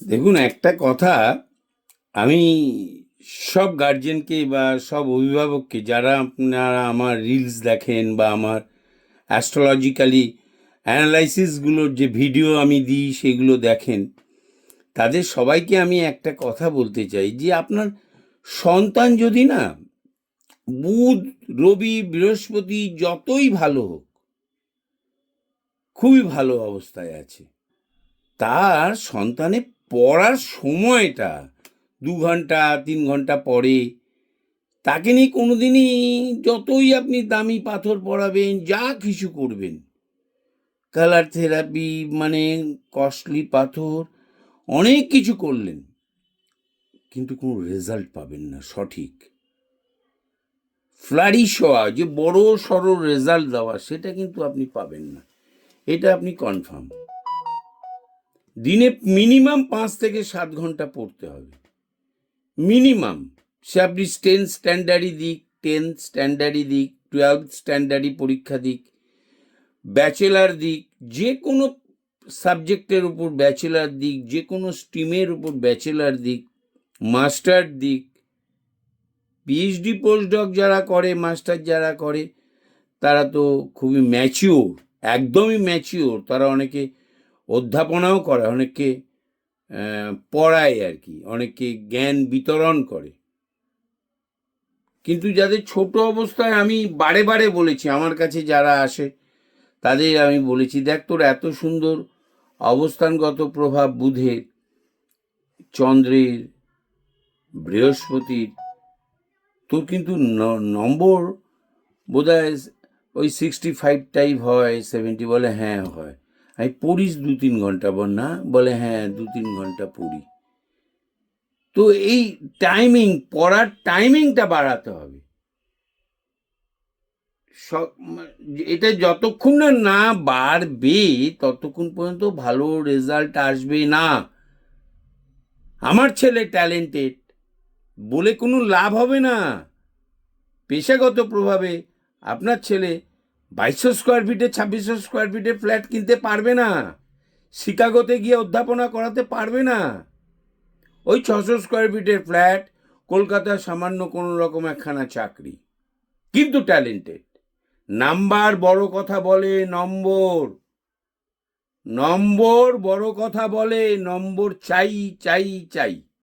দেখুন, একটা কথা আমি সব গার্জেনকে বা সব অভিভাবককে, যারা আপনারা আমার রিলস দেখেন বা আমার অ্যাস্ট্রোলজিক্যালি অ্যানালাইসিসগুলোর যে ভিডিও আমি দিই, সেগুলো দেখেন, তাদের সবাইকে আমি একটা কথা বলতে চাই যে, আপনার সন্তান যদি না, বুধ, রবি, বৃহস্পতি যতই ভালো হোক, খুবই ভালো অবস্থায় আছে, তার সন্তানের পড়ার সময়টা দু ঘণ্টা, তিন ঘণ্টা পরে, তাকে নিয়ে কোনোদিনই যতই আপনি দামি পাথর পড়াবেন যা কিছু করবেন কালার থেরাপি মানে কস্টলি পাথর, অনেক কিছু করলেন, কিন্তু কোনো রেজাল্ট পাবেন না, সঠিক। ফ্লারিশ হওয়া, যে বড় সড় রেজাল্ট দেওয়া, সেটা কিন্তু আপনি পাবেন না। এটা আপনি কনফার্ম দিনে মিনিমাম পাঁচ থেকে সাত ঘণ্টা পড়তে হবে। মিনিমাম। সে আপনি টেন স্ট্যান্ডার্ডই দিক টেন্থ স্ট্যান্ডার্ডই দিক, টুয়েলভ স্ট্যান্ডার্ডই পরীক্ষা দিক, ব্যাচেলার দিক, যে কোনো সাবজেক্টের উপর ব্যাচেলার দিক, যে কোনো স্ট্রিমের উপর ব্যাচেলার দিক, মাস্টার দিক, পিএইচডি, পোস্টডক যারা করে, মাস্টার যারা করে, তারা তো খুবই ম্যাচিওর, একদমই ম্যাচিওর। তারা অনেকে অধ্যাপনাও করে, অনেককে পড়ায় আর কি, অনেককে জ্ঞান বিতরণ করে। কিন্তু যাদের ছোট অবস্থায় আমি বারে বারে বলেছি, আমার কাছে যারা আসে, তাদের আমি বলেছি, দেখ তোর এত সুন্দর অবস্থানগত প্রভাব বুধের, চন্দ্রের, বৃহস্পতির, তোর কিন্তু নম্বর বোধহয় ওই সিক্সটি ফাইভ টাইপ হয় সেভেন্টি বলে হ্যাঁ হয়। আমি পড়িস দু তিন ঘণ্টা বল না বলে হ্যাঁ দু তিন ঘণ্টা পড়ি। তো এই টাইমিং পড়ার টাইমিংটা বাড়াতে হবে। এটা যতক্ষণ না না বাড়বে, ততক্ষণ পর্যন্ত ভালো রেজাল্ট আসবে না। আমার ছেলে ট্যালেন্টেড বলে কোনো লাভ হবে না। পেশাগত প্রভাবে আপনার ছেলে বাইশশো স্কোয়ার ফিটে, ছাব্বিশশো স্কোয়ার ফিটে ফ্ল্যাট কিনতে পারবে না। শিকাগোতে গিয়ে অধ্যাপনা করাতে পারবে না। ওই ছশো স্কোয়ার ফিটের ফ্ল্যাট কলকাতার সামান্য কোনো রকম একখানা চাকরি। কিন্তু ট্যালেন্টেড। নাম্বার বড় কথা বলে নম্বর। নম্বর বড় কথা বলে, নম্বর চাই চাই চাই।